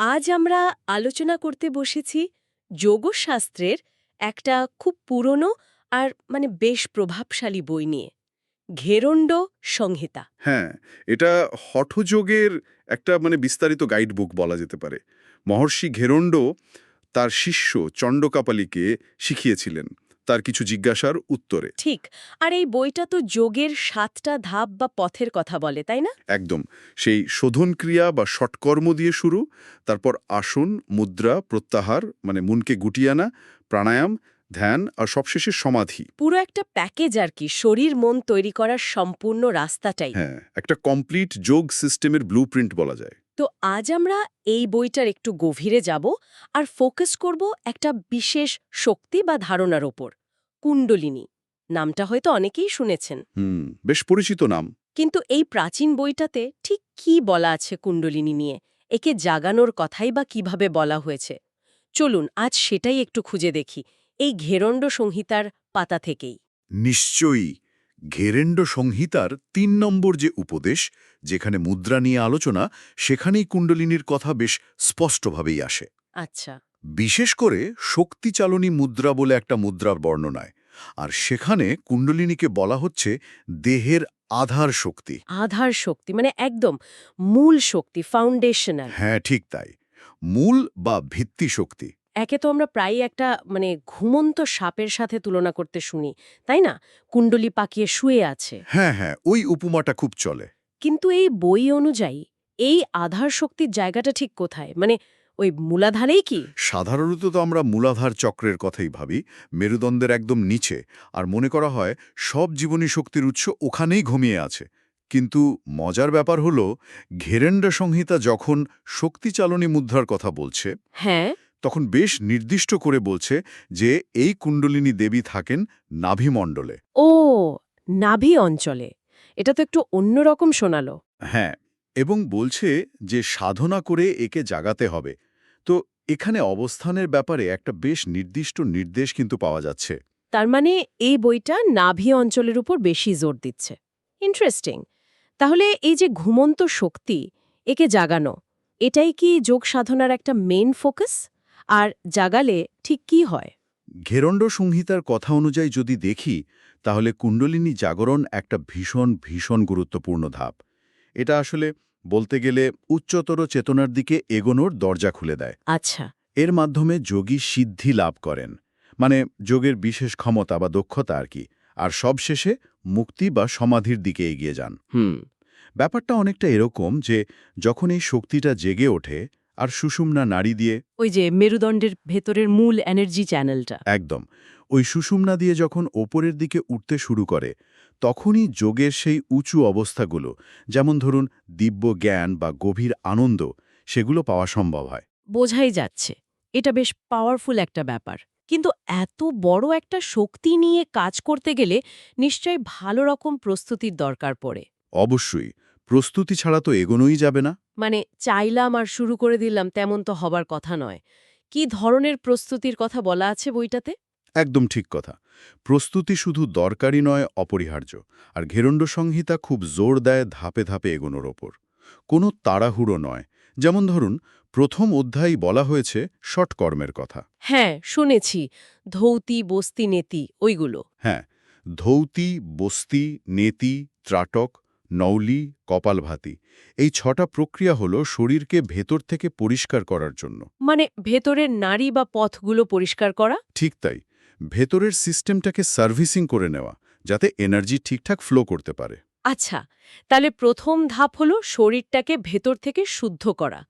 আজ আমরা আলোচনা করতে বসেছি যোগশাস্ত্রের একটা খুব পুরনো আর মানে বেশ প্রভাবশালী বই নিয়ে, ঘেরণ্ড সংহিতা। হ্যাঁ এটা হঠযোগের একটা মানে বিস্তারিত গাইড বুক বলা যেতে পারে। মহর্ষি ঘেরণ্ড তার শিষ্য চণ্ডকাপালিকে শিখিয়েছিলেন। তার কিছু জিজ্ঞাসার উত্তরে। ঠিক আর এই বইটা তো যোগের সাতটা ধাপ বা পথের কথা বলে তাই না? একদম সেই শোধন ক্রিয়া বা ষটকর্ম দিয়ে শুরু তারপর আসন মুদ্রা প্রত্যাহার মানে মনকে গুটিয়ে আনা প্রাণায়াম ধ্যান আর সবশেষে সমাধি। পুরো একটা প্যাকেজ আর কি শরীর মন তৈরি করার সম্পূর্ণ রাস্তাটাই। হ্যাঁ একটা কমপ্লিট যোগ সিস্টেমের ব্লুপ্রিন্ট বলা যায়। তো আজ আমরা এই বইটার একটু গভীরে যাব আর ফোকাস করব একটা বিশেষ শক্তি বা ধারণার ওপর। কুণ্ডলিনী। নামটা হয়তো অনেকেই শুনেছেন। হুম বেশ পরিচিত নাম। কিন্তু এই প্রাচীন বইটাতে ঠিক কি বলা আছে কুণ্ডলিনী নিয়ে? একে জাগানোর কথাই বা কীভাবে বলা হয়েছে? চলুন আজ সেটাই একটু খুঁজে দেখি। এই ঘেরণ্ড সংহিতার পাতা থেকেই। নিশ্চয়ই ঘেরেণ্ড সংহিতার তিন নম্বর যে উপদেশ যেখানে মুদ্রা নিয়ে আলোচনা সেখানেই কুণ্ডলিনীর কথা বেশ স্পষ্টভাবেই আসে। আচ্ছা। বিশেষ করে শক্তিচালনী মুদ্রা বলে একটা মুদ্রার বর্ণনায়। আর সেখানে কুণ্ডলিনীকে বলা হচ্ছে দেহের আধার শক্তি। আধার শক্তি মানে একদম মূল শক্তি ফাউন্ডেশনাল হ্যাঁ ঠিক তাই। মূল বা ভিত্তি শক্তি। একে তো আমরা প্রায় একটা মানে ঘুমন্ত সাপের সাথে তুলনা করতে শুনি তাই না? কুণ্ডলি পাকিয়ে শুয়ে আছে। হ্যাঁ হ্যাঁ ওই উপমাটা খুব চলে। কিন্তু এই বই অনুযায়ী এই আধার শক্তির জায়গাটা ঠিক কোথায়? মানে ওই মূলাধারেই কি? সাধারণত তো আমরা মূলাধার চক্রের কথাই ভাবি মেরুদণ্ডের একদম নিচে আর মনে করা হয় সব জীবনী শক্তির উৎস ওখানেই ঘুমিয়ে আছে। কিন্তু মজার ব্যাপার হলো ঘেরেন্ডা সংহিতা যখন শক্তিচালনী মুদ্রার কথা বলছে হ্যাঁ। তখন বেশ নির্দিষ্ট করে বলছে যে এই কুণ্ডলিনী দেবী থাকেন নাভিমণ্ডলে ও নাভি অঞ্চলে। এটা তো একটু অন্যরকম শোনালো। হ্যাঁ এবং বলছে যে সাধনা করে একে জাগাতে হবে। তো এখানে অবস্থানের ব্যাপারে একটা বেশ নির্দিষ্ট নির্দেশ কিন্তু পাওয়া যাচ্ছে। তার মানে এই বইটা নাভি অঞ্চলের উপর বেশি জোর দিচ্ছে। ইন্টারেস্টিং তাহলে এই যে ঘুমন্ত শক্তি একে জাগানো এটাই কি যোগ সাধনার একটা মেন ফোকাস আর জাগালে ঠিক কি হয়? ঘেরণ্ড সংহিতার কথা অনুযায়ী যদি দেখি তাহলে কুণ্ডলিনী জাগরণ একটা ভীষণ ভীষণ গুরুত্বপূর্ণ ধাপ। এটা আসলে বলতে গেলে উচ্চতর চেতনার দিকে এগোনোর দরজা খুলে দেয়। আচ্ছা। এর মাধ্যমে যোগী সিদ্ধি লাভ করেন। মানে যোগের বিশেষ ক্ষমতা বা দক্ষতা আর কি। আর সবশেষে মুক্তি বা সমাধির দিকে এগিয়ে যান। হুম। ব্যাপারটা অনেকটা এরকম যে যখন এই শক্তিটা জেগে ওঠে আর সুষুম্না নাড়ি দিয়ে ওই যে মেরুদণ্ডের ভেতরের মূল এনার্জি চ্যানেলটা একদম। ওই সুষুম্না দিয়ে যখন ওপরের দিকে উঠতে শুরু করে তখনই যোগের সেই উঁচু অবস্থাগুলো যেমন ধরুন দিব্য জ্ঞান বা গভীর আনন্দ সেগুলো পাওয়া সম্ভব হয়। বোঝাই যাচ্ছে এটা বেশ পাওয়ারফুল একটা ব্যাপার। কিন্তু এত বড় একটা শক্তি নিয়ে কাজ করতে গেলে নিশ্চয় ভালো রকম প্রস্তুতির দরকার পড়ে। অবশ্যই প্রস্তুতি ছাড়া তো এগোনোই যাবে না। মানে চাইলাম আর শুরু করে দিলাম তেমন তো হবার কথা নয়। কি ধরনের প্রস্তুতির কথা বলা আছে বইটাতে? একদম ঠিক কথা। প্রস্তুতি শুধু দরকারি নয় অপরিহার্য। আর ঘেরণ্ড সংহিতা খুব জোর দেয় ধাপে ধাপে এগোনোর ওপর। কোনো তাড়াহুড়ো নয়। যেমন ধরুন প্রথম অধ্যায় বলা হয়েছে শটকর্মের কথা। হ্যাঁ শুনেছি। ধৌতি বস্তি নেতি ওইগুলো। হ্যাঁ ধৌতি বস্তি নেতি ত্রাটক নৌলি কপালভাতি। এই ছটা প্রক্রিয়া হল শরীরকে ভেতর থেকে পরিষ্কার করার জন্য। মানে ভেতরের নারী বা পথগুলো পরিষ্কার করা? ঠিক তাই। ভেতরের সিস্টেমটাকে সার্ভিসিং করে নেওয়া যাতে এনার্জি ঠিকঠাক ফ্লো করতে পারে। আচ্ছা তাহলে প্রথম ধাপ হলো শরীরটাকে ভেতর থেকে শুদ্ধ করা।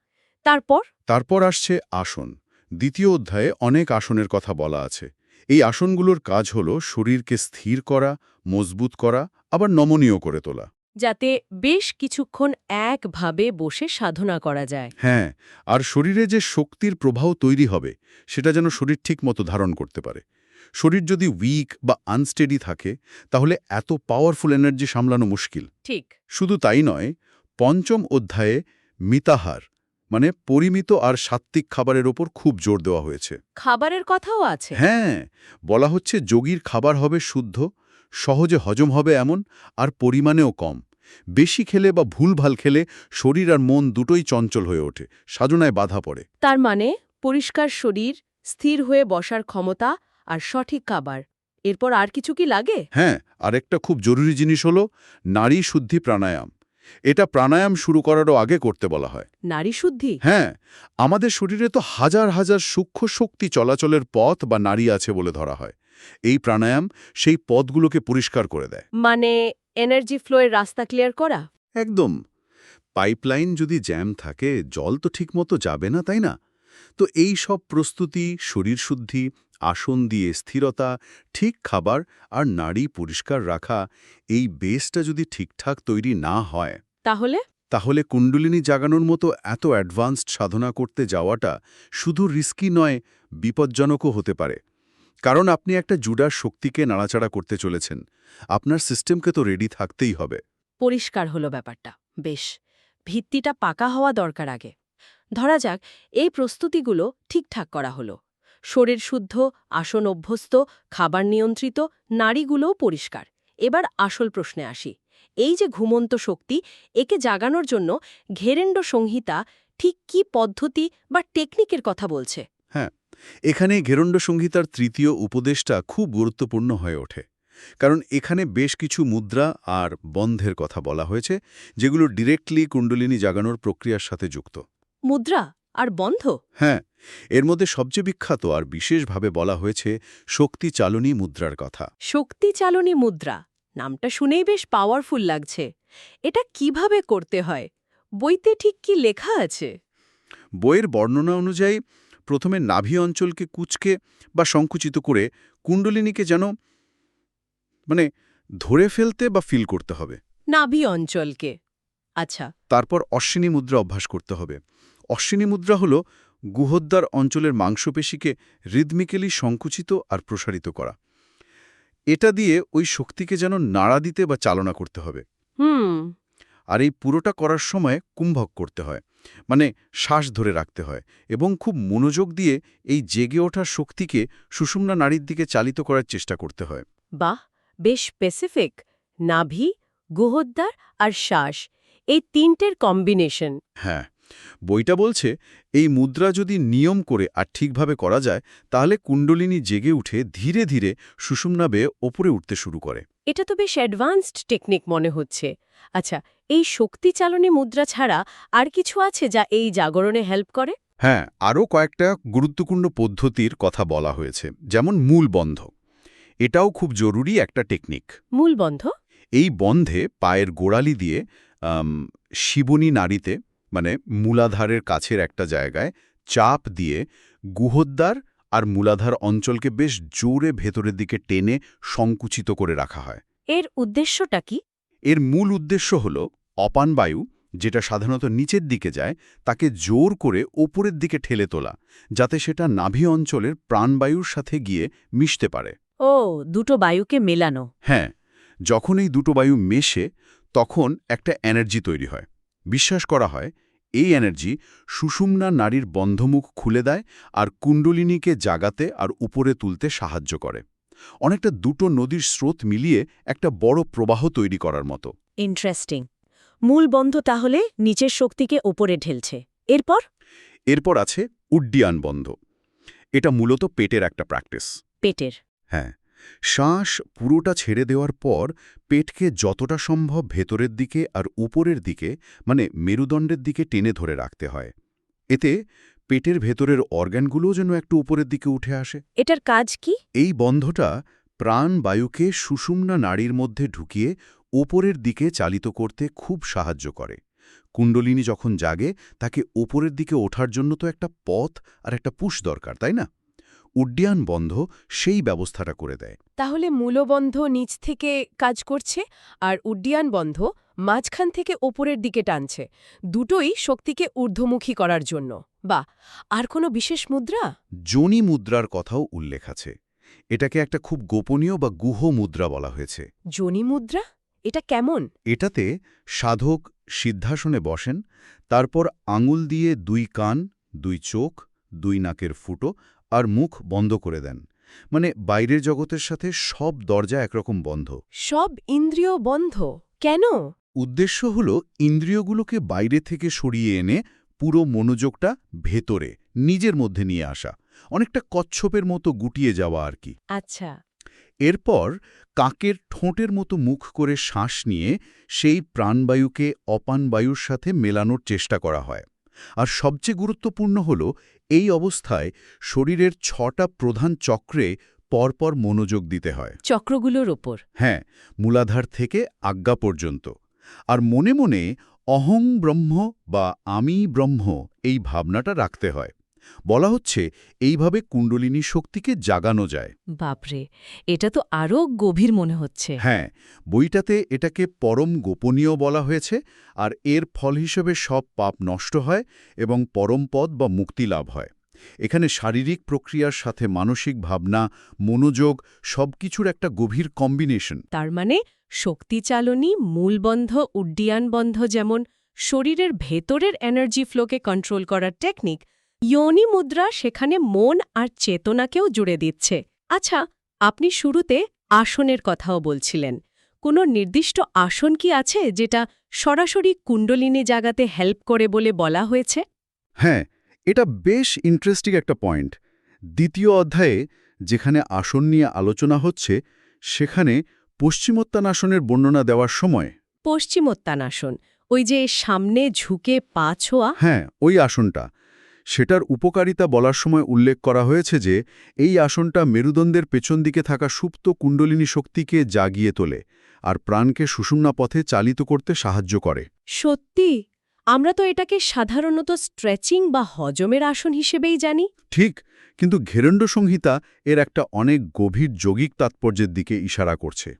তারপর? তারপর আসছে আসন। দ্বিতীয় অধ্যায়ে অনেক আসনের কথা বলা আছে। এই আসনগুলোর কাজ হল শরীরকে স্থির করা মজবুত করা আবার নমনীয় করে তোলা। যাতে বেশ কিছুক্ষণ একভাবে বসে সাধনা করা যায়। হ্যাঁ আর শরীরে যে শক্তির প্রবাহ তৈরি হবে সেটা যেন শরীর ঠিক মতো ধারণ করতে পারে। শরীর যদি উইক বা আনস্টেডি থাকে তাহলে এত পাওয়ারফুল এনার্জি সামলানো মুশকিল। ঠিক। শুধু তাই নয় পঞ্চম অধ্যায়ে মিতাহার মানে পরিমিত আর সাত্ত্বিক খাবারের ওপর খুব জোর দেওয়া হয়েছে। খাবারের কথাও আছে? হ্যাঁ বলা হচ্ছে যোগীর খাবার হবে শুদ্ধ সহজে হজম হবে এমন আর পরিমাণেও কম। বেশি খেলে বা ভুলভাল খেলে শরীর আর মন দুটোই চঞ্চল হয়ে ওঠে সাধনায় বাধা পড়ে। তার মানে পরিষ্কার শরীর স্থির হয়ে বসার ক্ষমতা আর সঠিক খাবার। এরপর আর কিছু কি লাগে? হ্যাঁ আরেকটা খুব জরুরি জিনিস হলো নারী শুদ্ধি প্রাণায়াম। এটা প্রাণায়াম শুরু করারও আগে করতে বলা হয়। নারী শুদ্ধি? হ্যাঁ আমাদের শরীরে তো হাজার হাজার সূক্ষ্ম শক্তি চলাচলের পথ বা নারী আছে বলে ধরা হয়। এই প্রাণায়াম সেই পথগুলোকে পরিষ্কার করে দেয়। মানে এনার্জি ফ্লোয়ের রাস্তা ক্লিয়ার করা? একদম। পাইপলাইন যদি জ্যাম থাকে জল তো ঠিকমতো যাবে না তাই না? তো এই সব প্রস্তুতি শরীর শুদ্ধি আসন দিয়ে স্থিরতা ঠিক খাবার আর নাড়ি পরিষ্কার রাখা এই বেসটা যদি ঠিকঠাক তৈরি না হয় তাহলে? তাহলে কুণ্ডলিনী জাগানোর মতো এত অ্যাডভান্সড সাধনা করতে যাওয়াটা শুধু রিস্কি নয় বিপজ্জনকও হতে পারে। কারণ আপনি একটা জুডার শক্তিকে নাড়াচাড়া করতে চলেছেন। আপনার সিস্টেমকে তো রেডি থাকতেই হবে। পরিষ্কার হলো ব্যাপারটা। বেশ ভিত্তিটা পাকা হওয়া দরকার আগে। ধরা যাক, এই প্রস্তুতিগুলো ঠিকঠাক করা হলো। শরীর শুদ্ধ, আসন অভ্যস্ত, খাবার নিয়ন্ত্রিত নারীগুলোও পরিষ্কার। এবার আসল প্রশ্নে আসি। এই যে ঘুমন্ত শক্তি, একে জাগানোর জন্য ঘেরেন্ড সংহিতা ঠিক কি পদ্ধতি বা টেকনিকের কথা বলছে? হ্যাঁ এখানে ঘেরণ্ড সংহিতার তৃতীয় উপদেশটা খুব গুরুত্বপূর্ণ হয়ে ওঠে। কারণ এখানে বেশ কিছু মুদ্রা আর বন্ধের কথা বলা হয়েছে, যেগুলো ডিরেক্টলি কুণ্ডলিনী জাগানোর প্রক্রিয়ার সাথে যুক্ত। মুদ্রা আর বন্ধ। হ্যাঁ এর মধ্যে সবচেয়ে বিখ্যাত আর বিশেষভাবে বলা হয়েছে শক্তি চালনী মুদ্রার কথা। শক্তি চালনী মুদ্রা নামটা শুনেই বেশ পাওয়ারফুল লাগছে। এটা কীভাবে করতে হয়? বইতে ঠিক কি লেখা আছে? বইয়ের বর্ণনা অনুযায়ী প্রথমে নাভি অঞ্চলকে কুচকে বা সংকুচিত করে কুণ্ডলিনীকে যেন মানে ধরে ফেলতে বা ফিল করতে হবে। নাভি অঞ্চলকে। আচ্ছা। তারপর অশ্বিনী মুদ্রা অভ্যাস করতে হবে। অশ্বিনী মুদ্রা হল গুহদ্বার অঞ্চলের মাংসপেশিকে রিদমিক্যালি সংকুচিত আর প্রসারিত করা। এটা দিয়ে ওই শক্তিকে যেন নাড়া দিতে বা চালনা করতে হবে। হুম। আর এই পুরোটা করার সময় কুম্ভক করতে হয় মানে শ্বাস ধরে রাখতে হয় এবং খুব মনোযোগ দিয়ে এই জেগে ওঠা শক্তিকে সুষুম্না নারীর দিকে চালিত করার চেষ্টা করতে হয়। বাহ বেশ স্পেসিফিক নাভি গুহদ্বার আর শ্বাস এই তিনটের কম্বিনেশন হ্যাঁ। বইটা বলছে এই মুদ্রা যদি নিয়ম করে আর ঠিকভাবে করা যায় তাহলে কুণ্ডলিনী জেগে উঠে ধীরে ধীরে সুষুম্না বেয়ে ওপরে উঠতে শুরু করে। এটা তো বেশ অ্যাডভান্সড টেকনিক মনে হচ্ছে। আচ্ছা এই শক্তি চালনী মুদ্রা ছাড়া আর কিছু আছে যা এই জাগরণে হেল্প করে? হ্যাঁ আরও কয়েকটা গুরুত্বপূর্ণ পদ্ধতির কথা বলা হয়েছে যেমন মূল বন্ধ। এটাও খুব জরুরি একটা টেকনিক। মূল বন্ধ? এই বন্ধে পায়ের গোড়ালি দিয়ে শিবনী নাড়িতে মানে মূলাধারের কাছের একটা জায়গায় চাপ দিয়ে গুহদ্বার আর মূলাধার অঞ্চলকে বেশ জোরে ভেতরের দিকে টেনে সংকুচিত করে রাখা হয়। এর উদ্দেশ্যটা কি? এর মূল উদ্দেশ্য হল অপান বায়ু যেটা সাধারণত নিচের দিকে যায় তাকে জোর করে ওপরের দিকে ঠেলে তোলা যাতে সেটা নাভি অঞ্চলের প্রাণবায়ুর সাথে গিয়ে মিশতে পারে। ও দুটো বায়ুকে মেলানো। হ্যাঁ যখন এই দুটো বায়ু মেশে তখন একটা এনার্জি তৈরি হয়। বিশ্বাস করা হয় এই এনার্জি সুষুম্না নারীর বন্ধমুখ খুলে দেয় আর কুণ্ডলিনীকে জাগাতে আর উপরে তুলতে সাহায্য করে। অনেকটা দুটো নদীর স্রোত মিলিয়ে একটা বড় প্রবাহ তৈরি করার মতো। ইন্টারেস্টিং মূল বন্ধ তাহলে নিচের শক্তিকে ওপরে ঢেলছে। এরপর? এরপর আছে উড্ডিয়ান বন্ধ। এটা মূলত পেটের একটা প্র্যাকটিস পেটের। হ্যাঁ। শ্বাস পুরোটা ছেড়ে দেওয়ার পর পেটকে যতটা সম্ভব ভেতরের দিকে আর উপরের দিকে মানে মেরুদণ্ডের দিকে টেনে ধরে রাখতে হয়। এতে পেটের ভেতরের অর্গ্যানগুলোও যেন একটু উপরের দিকে উঠে আসে। এটার কাজ কি? এই বন্ধটা প্রাণ বায়ুকে সুষুম্না নাড়ির মধ্যে ঢুকিয়ে ওপরের দিকে চালিত করতে খুব সাহায্য করে। কুণ্ডলিনী যখন জাগে তাকে ওপরের দিকে ওঠার জন্য তো একটা পথ আর একটা পুশ দরকার তাই না? উড্ডিয়ান বন্ধ সেই ব্যবস্থাটা করে দেয়। তাহলে মূলবন্ধ নিচ থেকে কাজ করছে আর উড্ডিয়ান বন্ধ মাঝখান থেকে ওপরের দিকে টানছে। দুটোই শক্তিকে ঊর্ধ্বমুখী করার জন্য। বা আর কোনো বিশেষ মুদ্রা? যোনি মুদ্রার কথাও উল্লেখ আছে। এটাকে একটা খুব গোপনীয় বা গুহ মুদ্রা বলা হয়েছে। যোনি মুদ্রা? এটা কেমন? এটাতে সাধক সিদ্ধাসনে বসেন তারপর আঙুল দিয়ে দুই কান দুই চোখ দুই নাকের ফুটো আর মুখ বন্ধ করে দেন। মানে বাইরের জগতের সাথে সব দরজা একরকম বন্ধ। সব ইন্দ্রিয় বন্ধ? কেন? উদ্দেশ্য হল ইন্দ্রিয়গুলোকে বাইরে থেকে সরিয়ে এনে পুরো মনোযোগটা ভেতরে নিজের মধ্যে নিয়ে আসা অনেকটা কচ্ছপের মতো গুটিয়ে যাওয়া আর কি। আচ্ছা। এরপর কাকের ঠোঁটের মতো মুখ করে শ্বাস নিয়ে সেই প্রাণবায়ুকে অপানবায়ুর সাথে মেলানোর চেষ্টা করা হয়। আর সবচেয়ে গুরুত্বপূর্ণ হল এই অবস্থায় শরীরের ছটা প্রধান চক্রে পরপর মনোযোগ দিতে হয়। চক্রগুলোর ওপর। হ্যাঁ মূলাধার থেকে আজ্ঞা পর্যন্ত। আর মনে মনে অহং ব্রহ্ম বা আমি ব্রহ্ম এই ভাবনাটা রাখতে হয়। বলা হচ্ছে এইভাবে কুণ্ডলিনী শক্তিকে জাগানো যায়। বাপরে এটা তো আরও গভীর মনে হচ্ছে। হ্যাঁ বইটাতে এটাকে পরম গোপনীয় বলা হয়েছে আর এর ফল হিসেবে সব পাপ নষ্ট হয় এবং পরম পদ বা মুক্তি লাভ হয়। এখানে শারীরিক প্রক্রিয়ার সাথে মানসিক ভাবনা মনোযোগ সবকিছুর একটা গভীর কম্বিনেশন তার মানে শক্তিচালনী মূলবন্ধ উড্ডিয়ান বন্ধ যেমন শরীরের ভেতরের এনার্জি ফ্লোকে কন্ট্রোল করার টেকনিক ইয়োনি মুদ্রা সেখানে মন আর চেতনাকেও জুড়ে দিচ্ছে। আচ্ছা আপনি শুরুতে আসনের কথাও বলছিলেন। কোনো নির্দিষ্ট আসন কি আছে যেটা সরাসরি কুণ্ডলিনী জাগাতে হেল্প করে বলে বলা হয়েছে? হ্যাঁ এটা বেশ ইন্টারেস্টিং একটা পয়েন্ট দ্বিতীয় অধ্যায়ে যেখানে আসন নিয়ে আলোচনা হচ্ছে সেখানে পশ্চিমোত্তানাসনের বর্ণনা দেওয়ার সময়। পশ্চিমোত্তানাসন ওই যে সামনে ঝুঁকে পা ছোঁয়া? হ্যাঁ ওই আসনটা। সেটার উপকারিতা বলার সময় উল্লেখ করা হয়েছে যে এই আসনটা মেরুদণ্ডের পেছন দিকে থাকা সুপ্ত কুণ্ডলিনী শক্তিকে জাগিয়ে তোলে আর প্রাণকে সুষুম্না পথে চালিত করতে সাহায্য করে। সত্যি? আমরা তো এটাকে সাধারণত স্ট্রেচিং বা হজমের আসন হিসেবেই জানি। ঠিক কিন্তু ঘেরণ্ড সংহিতা এর একটা অনেক গভীর যোগিক তাৎপর্যের দিকে ইশারা করছে।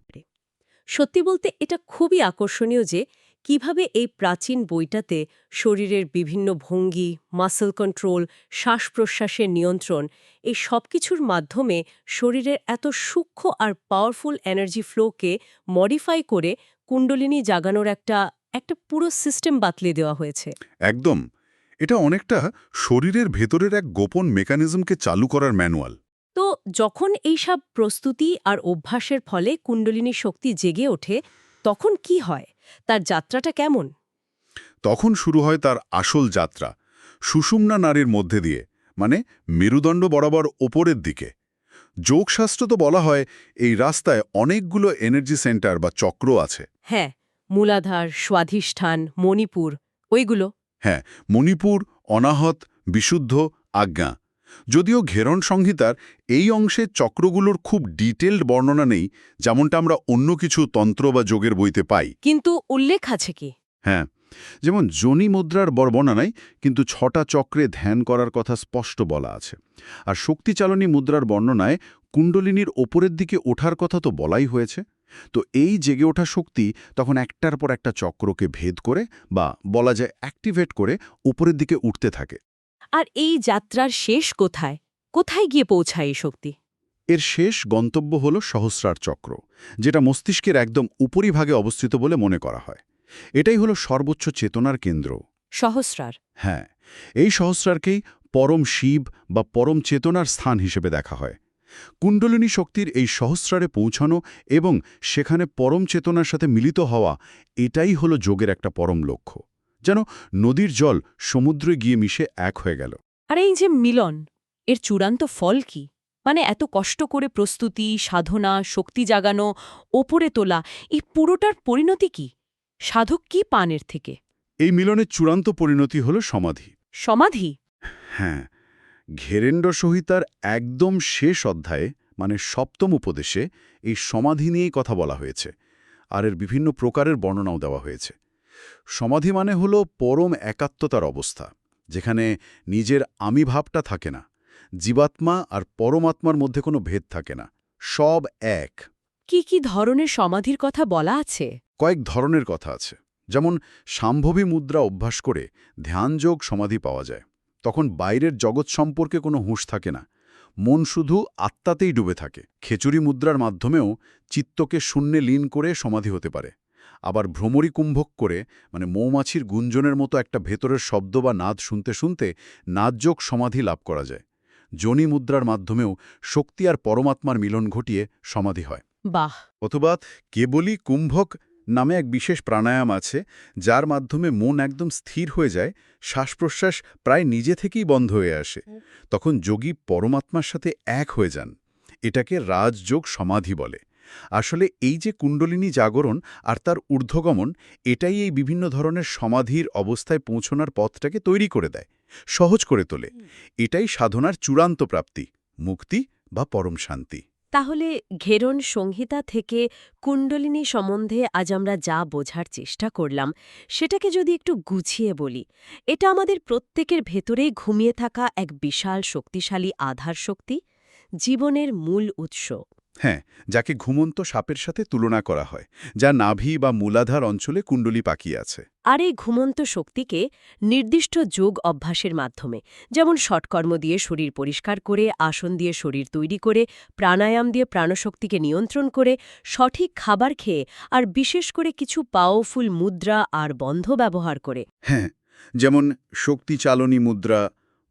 সত্যি বলতে এটা খুবই আকর্ষণীয় যে কীভাবে এই প্রাচীন বইটাতে শরীরের বিভিন্ন ভঙ্গি মাসল কন্ট্রোল শ্বাস প্রশ্বাসের নিয়ন্ত্রণ এই সব কিছুর মাধ্যমে শরীরের এত সূক্ষ্ম আর পাওয়ারফুল এনার্জি ফ্লোকে মডিফাই করে কুণ্ডলিনী জাগানোর একটা একটা পুরো সিস্টেম বাতলে দেওয়া হয়েছে। একদম। এটা অনেকটা শরীরের ভেতরের এক গোপন মেকানিজমকে চালু করার ম্যানুয়াল তো যখন এইসব প্রস্তুতি আর অভ্যাসের ফলে কুণ্ডলিনী শক্তি জেগে ওঠে তখন কি হয়? তার যাত্রাটা কেমন? তখন শুরু হয় তার আসল যাত্রা সুষুম্না নারীর মধ্যে দিয়ে মানে মেরুদণ্ড বরাবর ওপরের দিকে। যোগশাস্ত্র তো বলা হয় এই রাস্তায় অনেকগুলো এনার্জি সেন্টার বা চক্র আছে। হ্যাঁ মূলাধার স্বাধিষ্ঠান মণিপুর ওইগুলো। হ্যাঁ মণিপুর অনাহত বিশুদ্ধ আজ্ঞা। যদিও ঘেরণ সংহিতার এই অংশে চক্রগুলোর খুব ডিটেলড বর্ণনা নেই যেমনটা আমরা অন্য কিছু তন্ত্র বা যোগের বইতে পাই। কিন্তু উল্লেখ আছে কি? হ্যাঁ যেমন জনি মুদ্রার বর্ণনায় কিন্তু ছটা চক্রে ধ্যান করার কথা স্পষ্ট বলা আছে। আর শক্তিচালনী মুদ্রার বর্ণনায় কুণ্ডলিনীর ওপরের দিকে ওঠার কথা তো বলাই হয়েছে। তো এই জেগে ওঠা শক্তি তখন একটার পর একটা চক্রকে ভেদ করে বা বলা যায় অ্যাক্টিভেট করে উপরের দিকে উঠতে থাকে। আর এই যাত্রার শেষ কোথায়? কোথায় গিয়ে পৌঁছায় এই শক্তি? এর শেষ গন্তব্য হল সহস্রার চক্র যেটা মস্তিষ্কের একদম উপরিভাগে অবস্থিত বলে মনে করা হয়। এটাই হলো সর্বোচ্চ চেতনার কেন্দ্র। সহস্রার? হ্যাঁ এই সহস্রারকেই পরম শিব বা পরম চেতনার স্থান হিসেবে দেখা হয়। কুণ্ডলিনী শক্তির এই সহস্রারে পৌঁছানো এবং সেখানে পরম চেতনার সাথে মিলিত হওয়া এটাই হলো যোগের একটা পরম লক্ষ্য। যেন নদীর জল সমুদ্রে গিয়ে মিশে এক হয়ে গেল। আর এই যে মিলন এর চূড়ান্ত ফল কি? মানে এত কষ্ট করে প্রস্তুতি সাধনা শক্তি জাগানো ওপরে তোলা এই পুরোটার পরিণতি কি? সাধক কি পানের থেকে? এই মিলনের চূড়ান্ত পরিণতি হল সমাধি। সমাধি? হ্যাঁ ঘেরেন্ড সহিতার একদম শেষ অধ্যায়ে মানে সপ্তম উপদেশে এই সমাধি নিয়েই কথা বলা হয়েছে। আর এর বিভিন্ন প্রকারের বর্ণনাও দেওয়া হয়েছে। সমাধি মানে হল পরম একাত্মতার অবস্থা যেখানে নিজের আমি ভাবটা থাকে না জীবাত্মা আর পরমাত্মার মধ্যে কোনো ভেদ থাকে না সব এক। কি কি ধরনের সমাধির কথা বলা আছে? কয়েক ধরনের কথা আছে যেমন সাম্ভবী মুদ্রা অভ্যাস করে ধ্যানযোগ সমাধি পাওয়া যায় তখন বাইরের জগৎ সম্পর্কে কোনো হুঁশ থাকে না মন শুধু আত্মাতেই ডুবে থাকে খেচুরি মুদ্রার মাধ্যমেও চিত্তকে শূন্যে লীন করে সমাধি হতে পারে। আবার ভ্রমরী কুম্ভক করে মানে মৌমাছির গুঞ্জনের মতো একটা ভেতরের শব্দ বা নাদ শুনতে শুনতে নাদযোগ সমাধি লাভ করা যায়। জনি মুদ্রার মাধ্যমেও শক্তি আর পরমাত্মার মিলন ঘটিয়ে সমাধি হয়। বাহ! অথবা কেবলই কুম্ভক নামে এক বিশেষ প্রাণায়াম আছে যার মাধ্যমে মন একদম স্থির হয়ে যায় শ্বাস-প্রশ্বাস প্রায় নিজে থেকেই বন্ধ হয়ে আসে। তখন যোগী পরমাত্মার সাথে এক হয়ে যান। এটাকে রাজযোগ সমাধি বলে। আসলে এই যে কুণ্ডলিনী জাগরণ আর তার ঊর্ধ্বগমন এটাই এই বিভিন্ন ধরনের সমাধির অবস্থায় পৌঁছনার পথটাকে তৈরি করে দেয় সহজ করে তোলে। এটাই সাধনার চূড়ান্ত প্রাপ্তি মুক্তি বা পরম শান্তি। তাহলে ঘেরন সংহিতা থেকে কুণ্ডলিনী সম্বন্ধে আজ আমরা যা বোঝার চেষ্টা করলাম সেটাকে যদি একটু গুছিয়ে বলি এটা আমাদের প্রত্যেকের ভেতরেই ঘুমিয়ে থাকা এক বিশাল শক্তিশালী আধার শক্তি জীবনের মূল উৎস। হ্যাঁ যাকে ঘুমন্ত সাপের সাথে তুলনা করা হয় যা নাভি বা মূলাধার অঞ্চলে কুণ্ডলী পাকিয়ে আছে। আর এই ঘুমন্ত শক্তিকে নির্দিষ্ট যোগ অভ্যাসের মাধ্যমে যেমন শটকর্ম দিয়ে শরীর পরিষ্কার করে আসন দিয়ে শরীর তৈরি করে প্রাণায়াম দিয়ে প্রাণশক্তিকে নিয়ন্ত্রণ করে সঠিক খাবার খেয়ে আর বিশেষ করে কিছু পাওয়ারফুল মুদ্রা আর বন্ধ ব্যবহার করে। হ্যাঁ যেমন শক্তি চালনী মুদ্রা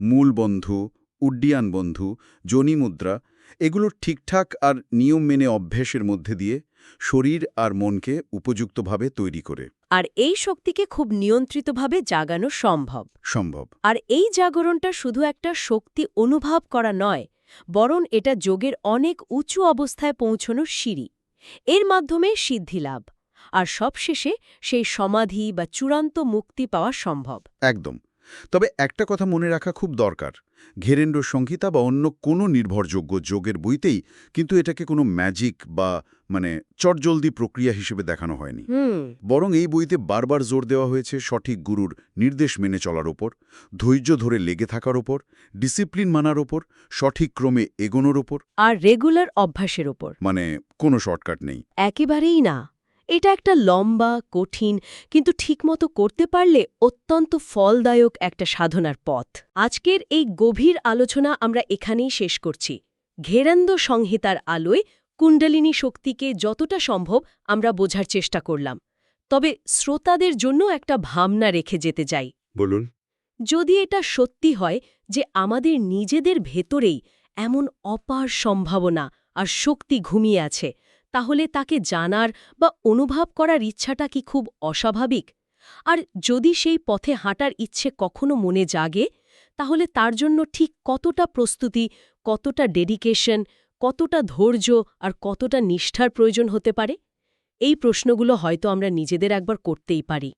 মূল বন্ধু উড্ডিয়ান বন্ধু যোনি মুদ্রা এগুলো ঠিকঠাক আর নিয়ম মেনে অভ্যেসের মধ্যে দিয়ে শরীর আর মনকে উপযুক্তভাবে তৈরি করে। আর এই শক্তিকে খুব নিয়ন্ত্রিতভাবে জাগানো সম্ভব। সম্ভব। আর এই জাগরণটা শুধু একটা শক্তি অনুভব করা নয় বরং এটা যোগের অনেক উঁচু অবস্থায় পৌঁছনোর সিঁড়ি। এর মাধ্যমে সিদ্ধি লাভ আর সবশেষে সেই সমাধি বা চূড়ান্ত মুক্তি পাওয়া সম্ভব। একদম। তবে একটা কথা মনে রাখা খুব দরকার। ঘেরেন্দ্র সংহিতা বা অন্য কোনো নির্ভরযোগ্য যোগের বইতেই কিন্তু এটাকে কোনো ম্যাজিক বা মানে চটজলদি প্রক্রিয়া হিসেবে দেখানো হয়নি। বরং এই বইতে বারবার জোর দেওয়া হয়েছে সঠিক গুরুর নির্দেশ মেনে চলার ওপর ধৈর্য ধরে লেগে থাকার ওপর ডিসিপ্লিন মানার ওপর সঠিক ক্রমে এগোনোর ওপর। আর রেগুলার অভ্যাসের ওপর। মানে কোনো শর্টকাট নেই। একেবারেই না। এটা একটা লম্বা কঠিন কিন্তু ঠিকমতো করতে পারলে অত্যন্ত ফলদায়ক একটা সাধনার পথ। আজকের এই গভীর আলোচনা আমরা এখানেই শেষ করছি। ঘেরান্দ সংহিতার আলোয় কুণ্ডলিনী শক্তিকে যতটা সম্ভব আমরা বোঝার চেষ্টা করলাম। তবে শ্রোতাদের জন্য একটা ভাবনা রেখে যেতে চাই। বলুন। যদি এটা সত্যি হয় যে আমাদের নিজেদের ভেতরেই এমন অপার সম্ভাবনা আর শক্তি ঘুমিয়ে আছে তাহলে তাকে জানার বা অনুভব করার ইচ্ছাটা কি খুব অস্বাভাবিক? আর যদি সেই পথে হাঁটার ইচ্ছে কখনো মনে জাগে, তাহলে তার জন্য ঠিক কতটা প্রস্তুতি, কতটা ডেডিকেশন, কতটা ধৈর্য আর কতটা নিষ্ঠার প্রয়োজন হতে পারে? এই প্রশ্নগুলো হয়তো আমরা নিজেদের একবার করতেই পারি।